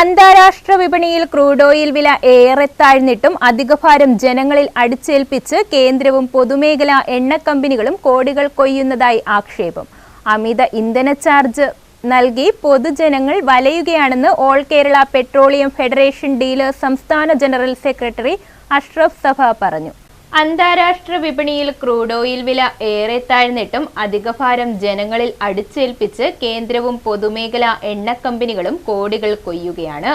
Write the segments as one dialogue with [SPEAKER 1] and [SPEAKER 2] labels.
[SPEAKER 1] അന്താരാഷ്ട്ര വിപണിയിൽ crude oil വില ഏറെ താഴ്ന്നിട്ടും അധികഭാരം ജനങ്ങളിൽ അടിച്ചേൽപ്പിച്ച് കേന്ദ്രവും പൊതുമേഖലാ എണ്ണ കമ്പനികളും കോടികൾ കൊയ്യുന്നതായി ആക്ഷേപം. അമിത ഇന്ധന ചാർജ് നൽകി പൊതുജനങ്ങൾ വലയുകയാണെന്ന് all Kerala petroleum federation dealers സംസ്ഥാന ജനറൽ സെക്രട്ടറി അഷ്റഫ് സഭ പറഞ്ഞു. അന്താരാഷ്ട്ര വിപണിയിൽ ക്രൂഡ് ഓയിൽ വില ഏറെ താഴ്ന്നിട്ടും അധികഭാരം ജനങ്ങളിൽ അടിച്ചേൽപ്പിച്ച് കേന്ദ്രവും പൊതുമേഖലാ എണ്ണ കമ്പനികളും കോടികൾ കൊയ്യുകയാണ്.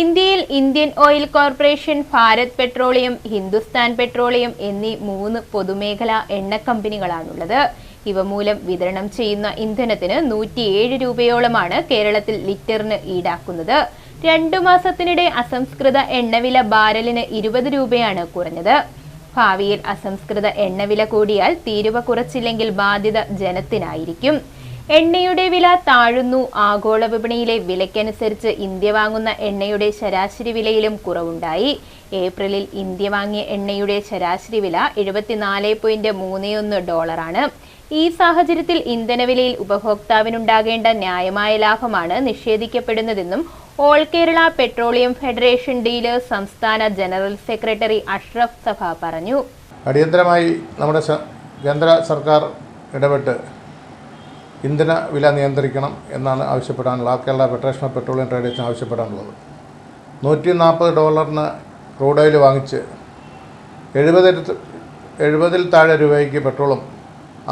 [SPEAKER 1] ഇന്ത്യയിൽ Indian oil corporation Bharat petroleum Hindustan petroleum എന്നീ മൂന്ന് പൊതുമേഖലാ എണ്ണ കമ്പനികളാണുള്ളത് ഇവ മൂലം വിതരണം ചെയ്യുന്ന ഇന്ധനത്തിന് നൂറ്റിയേഴ് രൂപയോളമാണ് കേരളത്തിൽ ലിറ്ററിന് ഈടാക്കുന്നത്. രണ്ടു മാസത്തിനിടെ അസംസ്കൃത എണ്ണവില ബാരലിന് ഇരുപത് രൂപയാണ് കുറഞ്ഞത്. ഭാവിയിൽ അസംസ്കൃത എണ്ണവില കൂടിയാൽ തീരുവ കുറച്ചില്ലെങ്കിൽ ബാധ്യത ജനത്തിനായിരിക്കും. എണ്ണയുടെ വില താഴുന്നു. ആഗോള വിപണിയിലെ വിലയ്ക്കനുസരിച്ച് ഇന്ത്യ വാങ്ങുന്ന എണ്ണയുടെ ശരാശരി വിലയിലും കുറവുണ്ടായി. ഏപ്രിലിൽ ഇന്ത്യ വാങ്ങിയ എണ്ണയുടെ ശരാശരി വില എഴുപത്തിനാല് പോയിന്റ് മൂന്ന് ഒന്ന് ഡോളറാണ്. ഈ സാഹചര്യത്തിൽ ഇന്ധനവിലയിൽ ഉപഭോക്താവിനുണ്ടാകേണ്ട ന്യായമായ ലാഭമാണ് നിഷേധിക്കപ്പെടുന്നതെന്നും all Kerala petroleum federation dealers സംസ്ഥാന ജനറൽ സെക്രട്ടറി അഷ്റഫ് സഭ പറഞ്ഞു.
[SPEAKER 2] അടിയന്തരമായി നമ്മുടെ കേന്ദ്ര സർക്കാർ ഇടപെട്ട് ഇന്ധന വില നിയന്ത്രിക്കണം എന്നാണ് ആവശ്യപ്പെടാനുള്ളത്. ആ കേരള ഫെഡറേഷൻ ഓഫ് പെട്രോളിയം ട്രേഡേഴ്സിന് ആവശ്യപ്പെടാനുള്ളത്. നൂറ്റി നാൽപ്പത് ഡോളറിന് ക്രൂഡ് ഓയിൽ വാങ്ങിച്ച് എഴുപതിൽ എഴുപതിൽ താഴെ രൂപയ്ക്ക് പെട്രോളും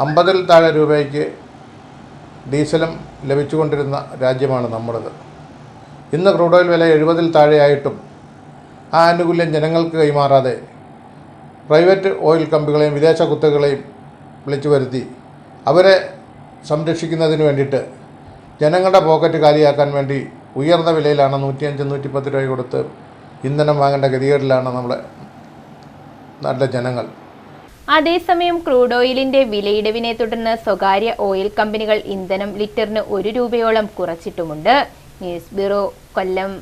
[SPEAKER 2] അമ്പതിൽ താഴെ രൂപയ്ക്ക് ഡീസലും ലഭിച്ചുകൊണ്ടിരുന്ന രാജ്യമാണ് നമ്മുടേത്. ഇന്ന് ക്രൂഡ് ഓയിൽ വില എഴുപതിൽ താഴെയായിട്ടും ആ ആനുകൂല്യം ജനങ്ങൾക്ക് കൈമാറാതെ പ്രൈവറ്റ് ഓയിൽ കമ്പനികളെയും വിദേശ കുത്തകളെയും വിളിച്ചു വരുത്തി അവരെ സംരക്ഷിക്കുന്നതിന് വേണ്ടിയിട്ട് ജനങ്ങളുടെ പോക്കറ്റ് കാലിയാക്കാൻ വേണ്ടി ഉയർന്ന വിലയിലാണ് നൂറ്റിയഞ്ച് നൂറ്റിപ്പത്ത് രൂപ കൊടുത്ത് ഇന്ധനം വാങ്ങേണ്ട ഗതികേടിലാണ് നമ്മുടെ നാട്ടിലെ ജനങ്ങൾ.
[SPEAKER 1] അതേസമയം ക്രൂഡ് ഓയിലിന്റെ വിലയിടിവിനെ തുടർന്ന് സ്വകാര്യ ഓയിൽ കമ്പനികൾ ഇന്ധനം ലിറ്ററിന് ഒരു രൂപയോളം കുറച്ചിട്ടുമുണ്ട്. ന്യൂസ് ബ്യൂറോ കൊല്ലം